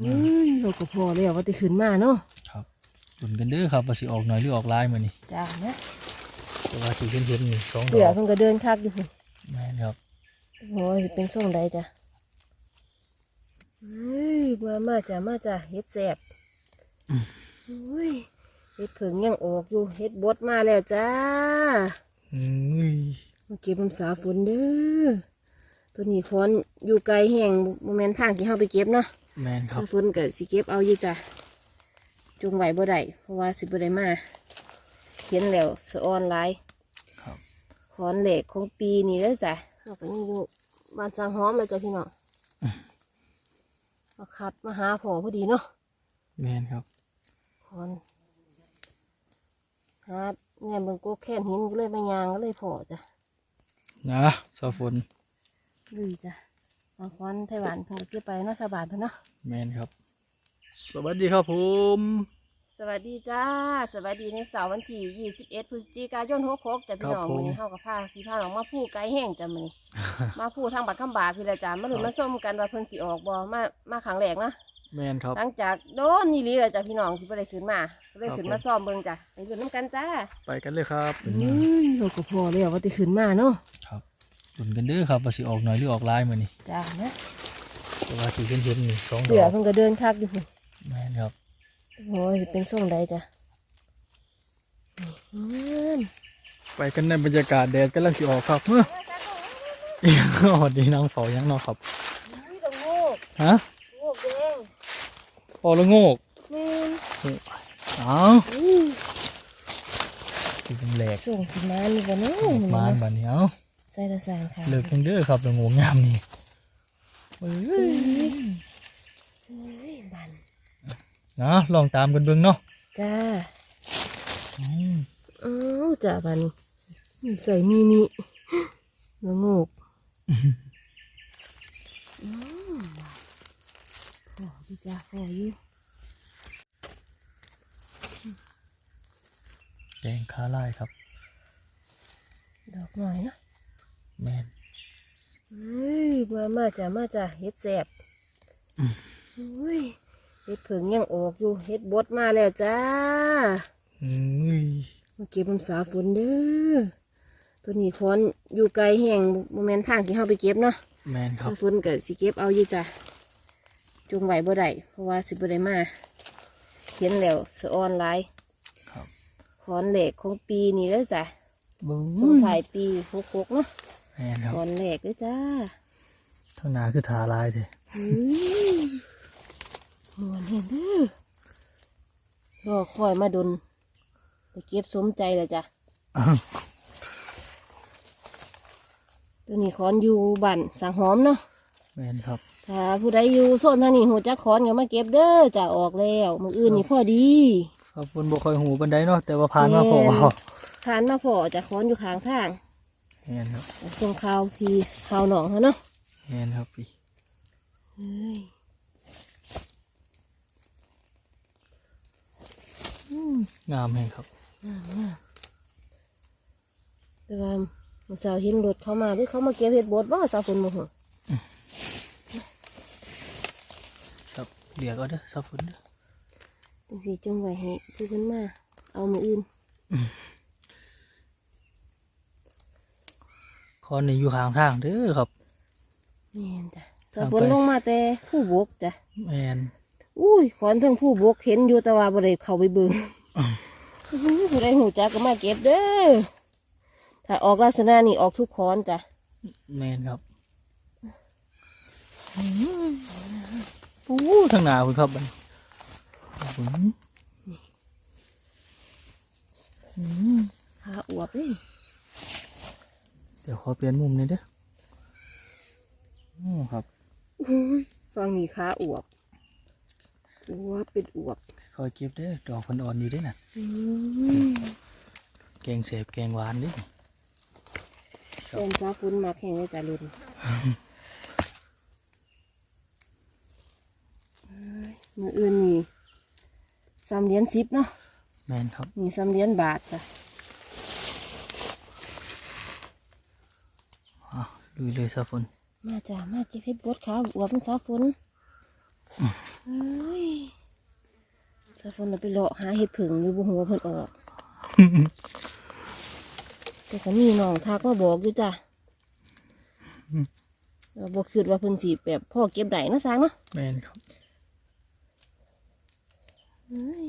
เฮ้ยเราก็พอแล้วว่าติขึ้นมาเนาะครับดุนกันเด้อครับว่าสิออกหน่อยหรือออกลายมื้อนี้จ้านะแต่ว่าที่เห็นเห็นๆนี่สองดเสืออกเพิ่นก็เดินคักอยู่พุ่นแม่นครับโอ้ยสิเป็นส่งใดจ้ะเฮ้ยมามาจ้ะมาจ้ะเฮ็ดแซ่บโอ้ยเฮ็ดผึ่งยังออกอยู่เฮ็ดบดมาแล้วจ้า อืยมาเก็บน้ำสาฝนเด้อตัวนี้คอนอยู่ไกลแห้งโมเมนทางที่เฮาไปเก็บเนาะ แม่นครับถ้าฝนก็สิเก็บเอาอยู่จ้ะจงไหวบ่ได้เพราะว่าสิบ่ได้มาเห็นแล้วสะออนหลายครับคอนเหล็กของปีนี้แล้วจ้ะเราก็ยังอยู่บ้านจางหอมเลยจ้ะพี่น้องมาคัดมาหาพอพอดีเนาะแม่นครับคอนหาแง่เบิ่งโกกแค่นหินก็เลยมายางก็เลยพอจ้ะนะซอฝนลุยจ้ะบาง คอนไต้หวันเพิ่นก็เก็บไปเนาะชาวบ้านเพิ่นเนาะแม่นครับ สวัสดีครับผม สวัสดีจ้า สวัสดีในเสาร์วันที่21พฤศจิกายน66จ้ะพี่น้องมื้อนี้เฮากับพาพี่พาน้องมาผู้ไกลแห้งจ้ะมื้อนี้ มาผู้ทางบัดคำบากพี่ละจ้ามาลุ้นมาชมกันว่าเพิ่นสิออกบ่มามาครั้งแรกเนาะแม่นครับ หลังจากโดนนี่ลีแล้วจ้ะพี่น้องที่บ่ได้ขึ้นมาก็เลยครับขึ้นมาผมซ้อมเบิ่งจ้ะไปขึ้นน้ำกันจ้าไปกันเลยครับ เฮ้ยเราก็พอแล้วว่าติขึ้นมาเนาะครับ ดุนกันเด้อครับว่าสิออกหน่อยหรือออกลายมื้อนี้จ้านะแต่ว่าที่เห็นเห็นๆนี่สองดเสืออกเพิ่นก็เดินคักอยู่พุ่นแม่นครับโอ้ยสิเป็นส่งใดจ้ะนี่อืมไปกันในบรรยากาศแดดกำลังสิออกครับเฮ้ยอีหยังอ๋อดีน้องเฝ้ายังเนาะครับอุ้ยดอกโงกฮะโงกแดงพอละโงกแม่นอ้าวอุ้ยสิเป็นแหลก ส่งสิมานี่บ่เนาะ มานบัดนี้เอ้า ใส่ตะสางค่ะเลิกกันเด้อครับละโงกงามนี่เอ้ยโอ้ยบันนะลองตามกันเบิ่งเนาะจ้าอืมอ้าวจ้าบันนี่ใส่มินิละโงกอืมพออยู่จ้าพออยู่แดงขาลายครับ ดอกหน่อยนะ แม่นเฮ้ยมามาจ้ามาจ้าเฮ็ดแซ่บอืมโอ้ยเฮ็ดผึ่งยังออกอยู่เฮ็ดบดมาแล้วจ้าอืยมาเก็บน้ำสาฝนเด้อตัวนี้คอนอยู่ไกลแห้งโมเมนทางที่เฮาไปเก็บเนาะแม่นครับถ้าฝนก็สิเก็บเอาอยู่จ้ะจงไหวบ่ได้เพราะว่าสิบ่ได้มาเห็นแล้วสะออนหลายครับคอนเหล็กของปีนี้แล้วจ้ะเบิ่งส่งท้ายปี66เนาะ แม่นครับคอนเหล็กเด้อจ้าทางหน้าคือทาลายเด้อืมมวนเห็นเด้อรอคอยมาดนไปเก็บสมใจแล้วจ้ะอ้าวตัวนี้คอนอยู่บ้านสังหอมเนาะ แม่นครับ ถ้าผู้ใดอยู่โซนทางนี้หัวจักคอนก็มาเก็บเด้อจะออกแล้วมืออื่นนี่พอดี ครับฝนบ่ค่อยหูปานใดเนาะแต่ว่าผ่านมาพอแม่น ทานมาพอจะคอนอยู่ข้างทาง แม่นครับส่งข่าวพี่ข่าวหนองเขาเนาะแม่นครับพี่เฮ้ยอืมงามแฮงครับงามงามแต่ว่าเมื่อเช้าเห็นรถเขามาหรือเขามาเก็บเห็ดบดบ่สาวฝนมาหัวครับเรียกเอาเด้อซาฝนเด้อจังสีจงไว้ให้ผู้เพิ่นมาเอามืออื่น อนนี่อยู่ห่างทางเด้อครับแม่นจ้ะสาวฝนลงมาแต่ผู้บกจ้ะแม่นอุ้ยขอนเทั้งผู้บกเห็นอยู่แต่ว่าบ่ได้เข้าไปเบิ่งอ้าวอื้อหือผู้ใดหูจักก็มาเก็บเด้อถ้าออกลักษณะนี้ออกทุกขอนจ้ะแม่นครับปู้ทางหน้าคุณครับบัดนี้อืมอืมขาอวบเลยเดี๋ยวขอเปลี่ยนมุมหน่อยเด้ออ๋อครับอุ้ยฟังนี่ขาอวบอวบเป็นอวบคอยเก็บเด้อดอกพันอ่อนอยู่เด้อน่ะอืมแกงเสบแกงหวานเด้อเป็นซาฟุ้นมาแข่งเลยจ้ะลุนเอ้ยมืออื่นนี่สามเหรียญสิบเนาะแม่นครับนี่สามเหรียญบาทจ้ะ อะ ลุยเลยซาฝนมาจ้ะมาเก็บเพชรบดขาอวบเป็นซาฟุ้นเอ้ยคนเราไปเลาะหาเห็ดผึ่งอยู่บนหัวาเพิ่นออกแต่ก็มีน้องทักมาบอกอยู่จ้ะอืมเราบอกคิดว่าเพิ่นสิแบบพ่อเก็บได้เนาะสร้างเนาะแม่นครับเฮ้ย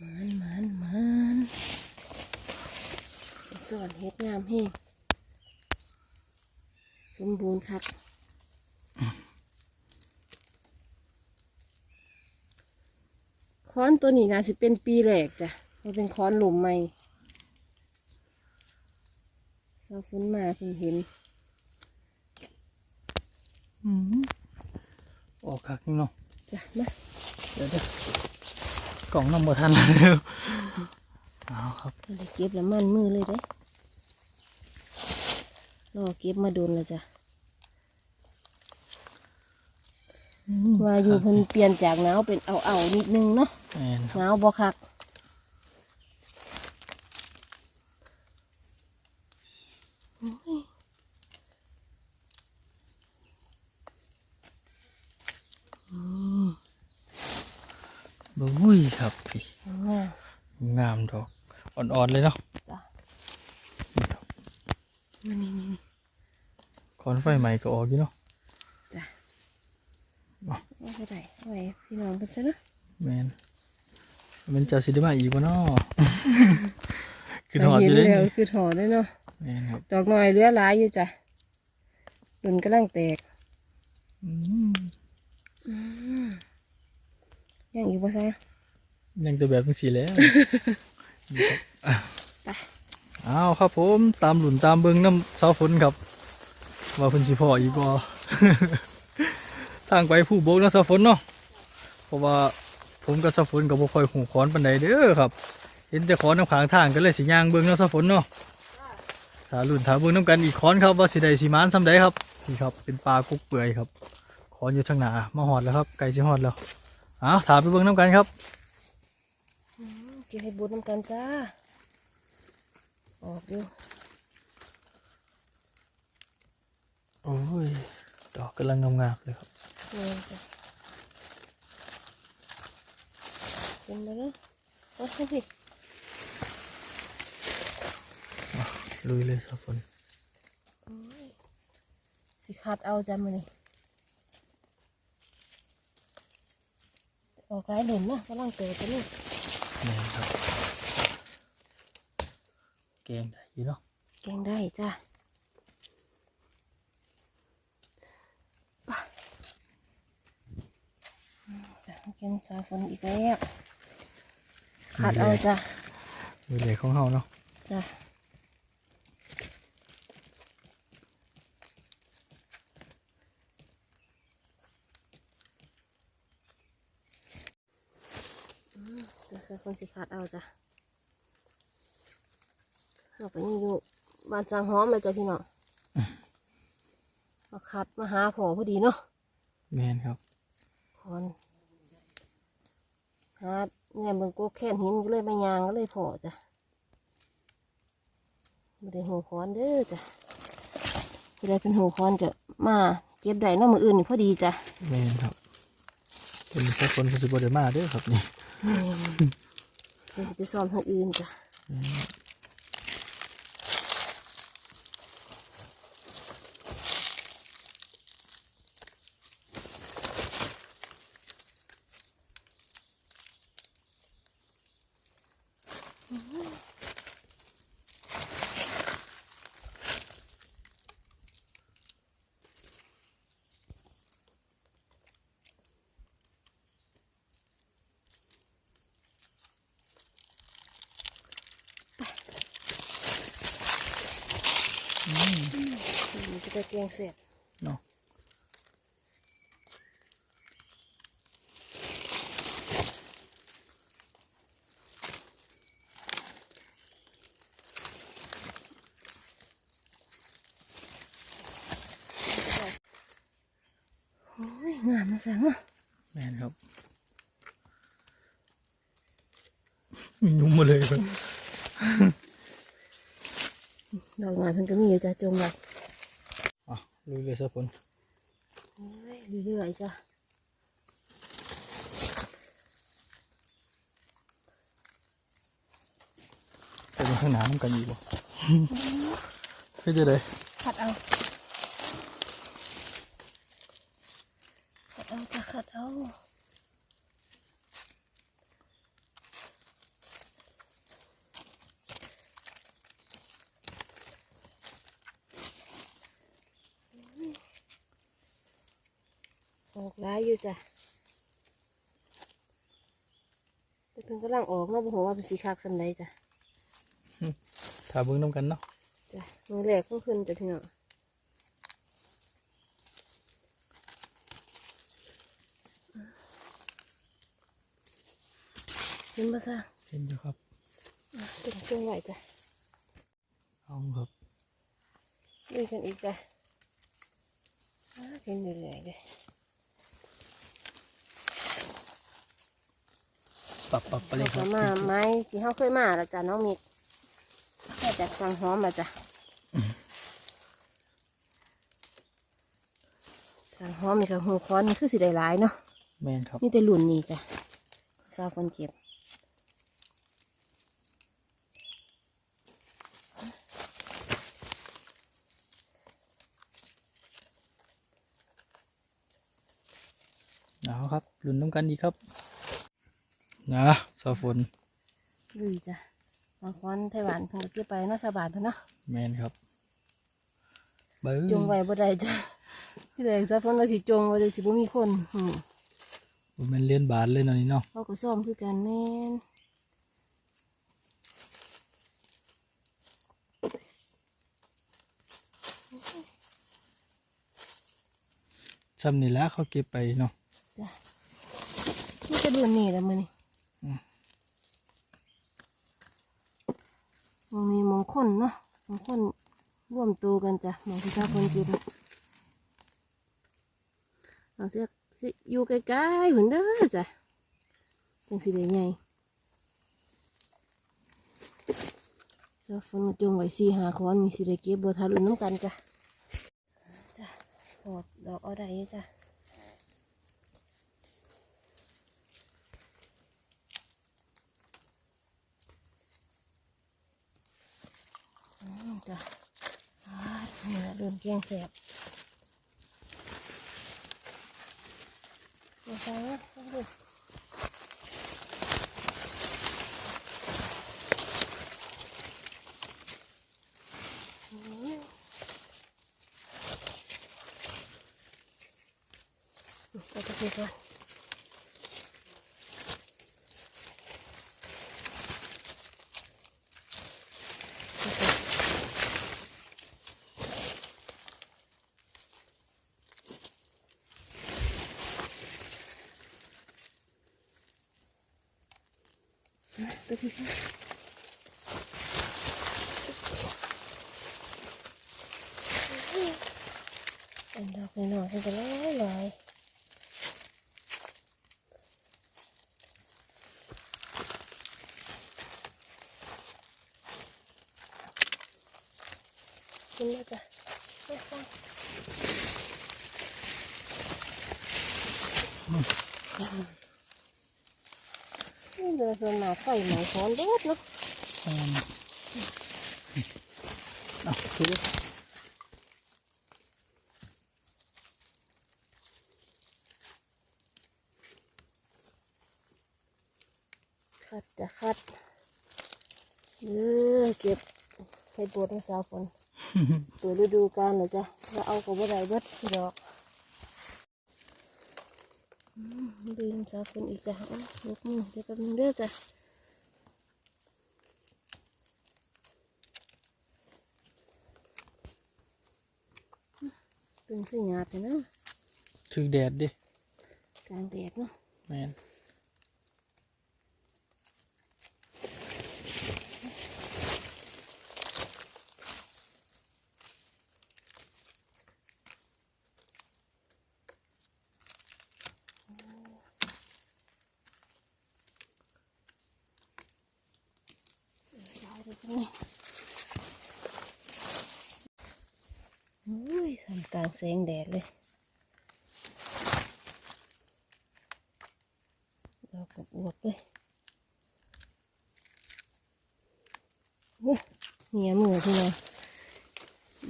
มันมันมันสอนเฮ็ดงามเฮง สมบูรณ์ครับค้อนตัวนี้น่าสิเป็นปีแรกจ้ะมันเป็นค้อนหลุมใหม่ซาฟุ้นมาเพิ่งเห็นอืมออกคักนี่เนาะจ้ะมาเดี๋ยวเดี๋ยวกล่องน้ำบ่ทันแล้วเอาครับเราได้เก็บแล้วมันมือเลยเด้ รอเก็บมาโดนแล้วจ้ะว่าอยู่เพิ่นเปลี่ยนจากหนาวเป็นเอาเอาๆนิดนึงเนาะแม่นคหรับนาวบ่คักโอ้ยอืมบุ้ยครับพี่งามงามดอกอ่อนๆเลยเนาะจ้ะนี่ครับมา นี่นี่นี่คอนไฟใหม่ก็ออกอยู่เนาะจ้ะอ๋อเอาไปได้เอาไว้พี่น้องเพิ่นซะเนาะแม่นมันเจ้าสิได้มาอีกบ่เนาะคือหอดอยู่เห็เด้นแล้วคือถอดได้เนาะแม่นครับดอกน้อยเหลือหลายอยู่จ้ะดุนกำลังแตกอืมยังอีกบ่ซะยังจะแบบจังสีแหล้วไปเอาครับผมตามหลุนตามเบิงน้ำเสาฝนครับ ว่าเพิ่นสิพออีกบ่ทางไปผู้โบกน้ำเสาฝนเนาะเพราะว่าผมกับเสาฝนกับบ่ค่อยหูขอนปานใดเด้อครับ เห็นแต่ขอนน้ำขางทางก็เลยสิย่างเบิงน้ำเสาฝนเนาะถาหลุนถาเบิงน้ำกันอีกขอนครับว่าสิได้สิมานซ้ำใดครับนี่ครับเป็นปลากุกเปื่อยครับ ขอนอยู่ทางหนามาหอดแล้วครับไก่สิหอดแล้วเอาถามไปเบิงน้ำกันครับจะให้บุญน้ำกันจ้า ออกอยู่โอ้ย ดอกกำลังงามๆเลยครับนี่จ้ะเป็นมาเลยโอ้ยพี่ลุยเลยครับฝนสิคัดเอาจำมานี่ออกหลายหลุมนะกำลังเกิดตัวนี้นี่ครับเกงได้อยู่เนาะแกงได้จ้าจ้ะกินชาฝนอีกแล้วคัดเอาจ้ะลุยเลยของเฮาเนาะจ้ะอืมเดี๋ยวใส่คนสิคัดเอาจ้ะ เราไปนี่อยู่บ้านจางหอมเลยจ้ะพี่น้องมาคัดมาหาพอพอดีเนาะแมนครับคอนหาเนี่ยเบิ่งกูแค่นหินก็เลยมายางก็เลยพอจ้ะไม่ได้หูคอนเด้อจ้ะที่ได้เป็นหูคอนก็มาเก็บได้เนอกมืออื่นนี่พอดีจ้ะแมนครับเป็นแค่คนก็สิบ่ได้มาเด้อครับนี่เดี๋ยวจะไปซ้อมทางอื่นจ้ะ จะได้เกียงเสร็จเนาะโอ้ยงามมาสังอะแมนครับยุ่งมาเลยครับ ดอกไม้มันก็มีอยู่จ้ะจงเลยอะลุยเลยซะฝนลุยเรื่อยจ้ะจะมีข้างหน้ามันกันอยู่บ่เพื่อจอเลยผัดเอาำลังออกเนาะบ่ฮู้ว่าเป็นสีคักสำใดจ้ะถ้าเบิ่งน้ำกันเนาะจ้ะมือแรกเพิ่งขึ้นจ้ะพี่น้องเห็นปะซ่ะเห็นอยู่ครับตึงตึงไหวจ้ะเอาครับดูกันอีกจ้ะอ่าเห็นเรื่อยๆเลย ปรับปรับไปเลยคเรารับก็มาไม้ที่เขาเคยมาแล้วจ้ะน้องมิกแค่จากสังหอมมาจ้ะสังหอมมีกับหูค้อนนี่คือสิได้หลายเนาะแมนครับ นี่แต่หลุนนี่จ้ะซาคนเก็บเอาครับลุ้นน้ำกันดีครับ นะสาวฝนลุยจ้ะบางคนไต้หวันเพิ่งก็เก็บไปเนาะชาวบ้านเพิ่นเนาะแมนครับเบิ้งจงไว้บ่ได้จ้ะที่แต่ซาฝนว่าสิจงว่าจะสิบ่มีคนอืมบ่แมันเลียนบาทเลยเนาะนี่เนาะเขาก็ซ่อมคือกันแม่นซ้ำนี่ละเขาเก็บไปเนาะจ้ะนี่จะดูนี่แหละมื้อนี้อื มองมีมองคนเนาะมองคนร่วมตัวกันจ้ะมองที่ซาฝนเก็บน่ะเอาเสียสิอยู่ใกล้ๆหุ่นเด้อจ้ะจังสิได้ใหญ่ซาฝนจงไว้สี่หาคอนนี่สิได้เก็บบ่ทันรุ่นน้ำกันจ้ะจ้ะออกดอกเอาได้อยู่จ้ะ จ้ะนี่ละเริ่มเกลี้ยงแสบมาใส่นะเอาดูอืมเอาตะเกียบก่อนตะ เกียบก่อนอนดอกหน่อยๆให้กันเลยลยกินแล้วจ้ะไม่ฟังนี่เดือ ส่วนมากไฟไหม้คอนเบิดเนาะอืมเอาคือคัดจะคัดเออเก็บเห็ดบดให้สาวฝนตัวฤดูกาลเลยจ้ะแล้วเอากับว่าไรเบิดพี่ดอกอืม ลืมสาวฝนอีกจ้ะเอายกมือเดี๋ยวแป๊บนึงเด้อจ้ะตึงขึ้นหยาบเลยนะถึกแดดดิกลางแดดเนาะแมน ใช่ไหมอุ้ยทำกลางแสงแดดเลยดอกกับอวบเลย เนี่ยมือพี่น้อง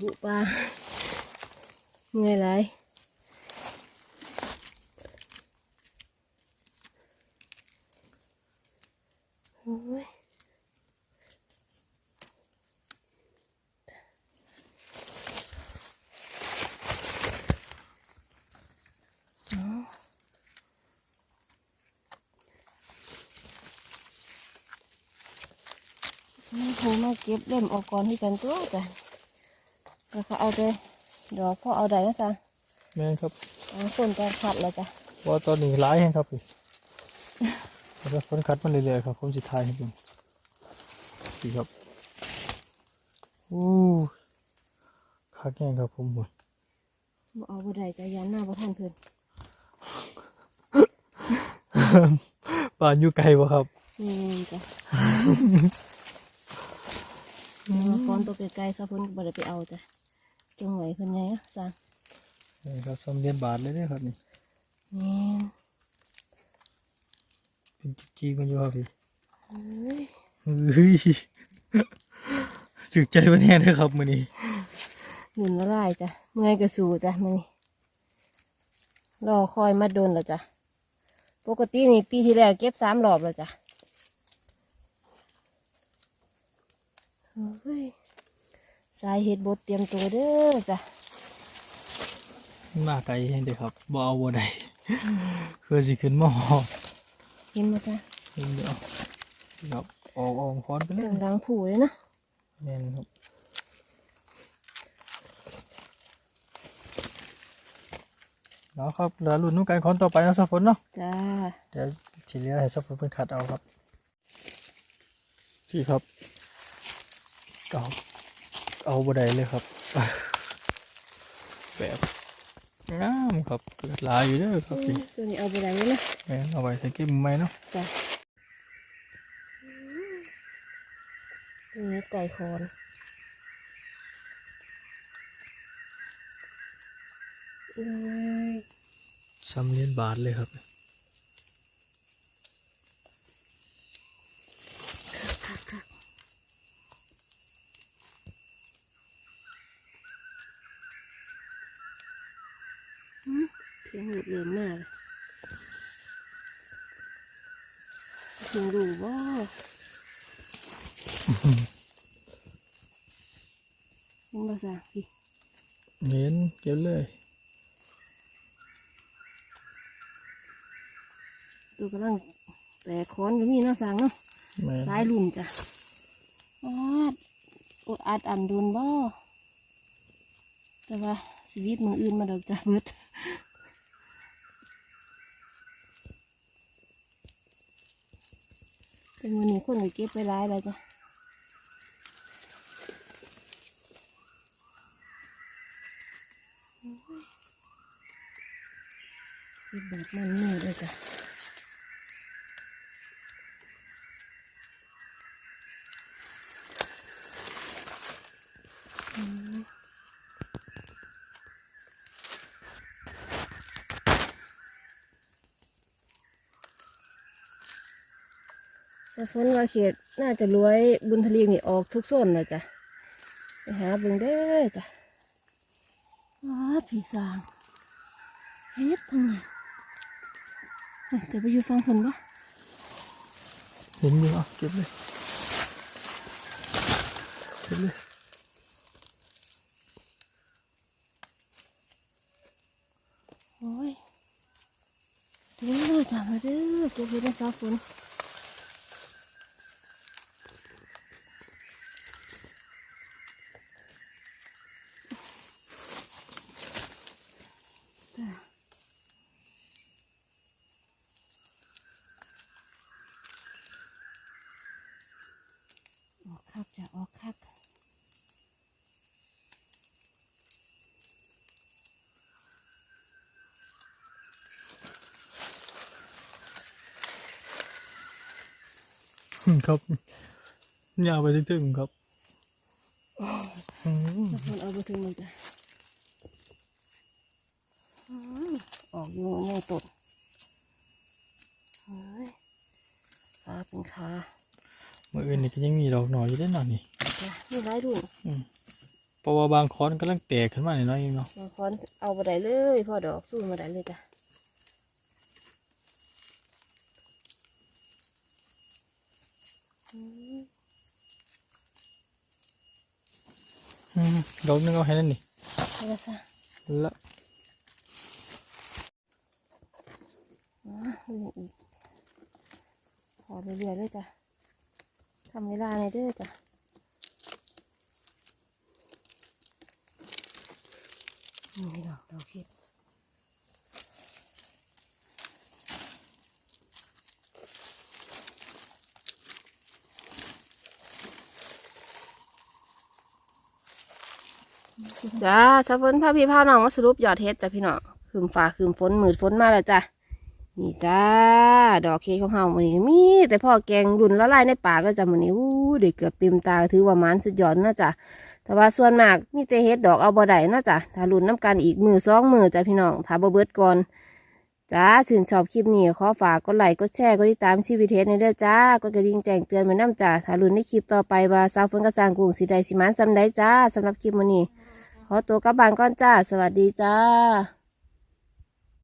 บุปลาเมื่อยไรโอ้ยเอานี่ คงมาเก็บเล่มออกก่อนที่กันตัวกันแล้วก็เอาไปดอกพอเอาได้นะจ๊ะแม่นครับเอาคนจะขัดแล้วจ้ะว่าตอนนี้ร้ายแห้งครับพี่แล้วฝนคัดมาเรื่อยๆครับผมสิทายให้ดูดีครับอู้คักแห้งครับผมหมดบ่เอาบ่ได้จะยันหน้าบ่ทันเพิ่นป่านอยู่ไกลบ่ครับนี่จ้ะเดี๋ยว มาฟ้อนตัวไกลๆซะเพิ่นก็บ่ได้ไปเอาจ้ะจงไหวเพิ่นไงอะสั่งนี่ครับสมเรียนบาทเลยเด้อครับนี่นี่เป็นจิกจีกันอยู่ครับพี่เฮ้ยเฮ้ยสึกใจมันแน่เลยครับมื้อนี้หนุนละลายจ้ะเมื่อยก็สู้จ้ะมื้อนี้รอคอยมาโดนแล้วจ้ะปกตินี่ปีที่แล้วเก็บสามรอบแล้วจ้ะ เฮ้ยสายเห็ดบดเตรียมตัวเด้อจ้ะมาไกลแห้งเด้อครับบ่เอาบ่ได้คือสิขึ้นมาหอดเห็นมาจ้ะเดี๋ยวครับออกออกค้อนไปเลเรื่ยองดังผูเลยนะแม่นครับแล้วครับเหลือรุ่นนุ่งการค้อนต่อไปนะสักฝนเนาะจ้าเดี๋ยวทีเหลือให้สักฝนเป็นขัดเอาครับพี่ครับ เอาเอาบัไดเลยครับ แบบงามครับเกิดหลายอยู่เด้อครับพี่ตัวนี้เอาไปไหนเลยนะแม่นเอาไว้ใส่เก็บไหมเนาะจ้ะตัวนี้ไก่คอนเอ้ยซ้ำเหรียญบาทเลยครับ คักคักหืมเสียงหลุดเริ่มมากเลยเสียงรู้ว่าเป็นภาษาพี่ เน้นเก็บเลย ตัวกำลังแต่คอนก็มีเนาะสังเนาะ แม่น หลายรุ่นจ้ะอาด อัดอันโดนบ่แต่ว่าชีวิตมืออื่นมาดอกจ้ะเบิดเป็นวันนี้คนก็เก็บไปหลายแล้วจ้ะโอ้ยเก็บแบบมันมือเลยจ้ะ แต่ฝนว่าเขตน่าจะรวยบุญทะเลนี่ออกทุกโซนนะจ้ะไปหาเบิ่งเด้อจ้ะว้าผีสางเฮ็ดทางไหนเอ้ยจะไปอยู่ฟังฝนปะเห็นอยู่อะเก็บเลยเก็บเลยโอ้ยเด้อจ้ะมาเด้อเก็บเฮ็ดในสาฝนจ้ะออกคักจ้ะออกคัก ครับยาวไปตึ้งๆครับอืมถ้าคนเอาไปถึงมันจะอืมออกอยู่ในต้นเฮ้ยขาเป็นขามื่ออื่นนี่ก็ยังมีดอกหน่อยอยู่ได้หน่อยนี่จจ้ะนี่หลายลูกเพราะว่าบางค้อนกำลังแตกขึ้นมาหน่อยๆเองเนาะบางคนเอาบ่ได้เลยพ่อดอกสู้มาได้เลยจ้ะอืม อืม ดอกหนึงเอาให้นั่นนี่เอาละซะละอ๋อนี่อีกพอเรื่อยๆเลยจ้ะทำเวลาในอยเด้อจ้ะนี่ดอกดอกเห็ด จ้าสะฝนพาพี่พาน้องมาสรุปยอดเฮ็ดจ้ะพี่น้องคืมฟ้าคืมฝนมืดฝนมาแล้วจ้ะนี่จ้า ดอกเค้กของเฮามื้อนี้มี แต่พ่อแกงรุนละลายในปากแล้วจ้ะมื้อนี้อู้เด็กเกือบเต็มตาถือว่ามันสุดยอดนาะจ้ะแต่ว่าส่วนมากมีแต่เฮ็ดดอกเอาบ่ได้นาะจ้ะถ้ารุนน้ำกันอีกมือสองมือจ้ะพี่น้องถ้าบ่เบิดก่อนจ้าชื่นชอบคลิปนี้ขอฝากกดไลค์กดแชร์กดติดตามชีวิตเฮ็ดในเด้อจ้ากดกระดิ่งแจ้งเตือนไว้นํจ้ะถ้ารุนในคลิปต่อไปว่าสาวฝนกระสางกรุงสิได้สิหมันซำใดจ้าสำหรับคลิปมื้อนี้ ขอตัวกลับบ้านก่อนจ้า สวัสดีจ้า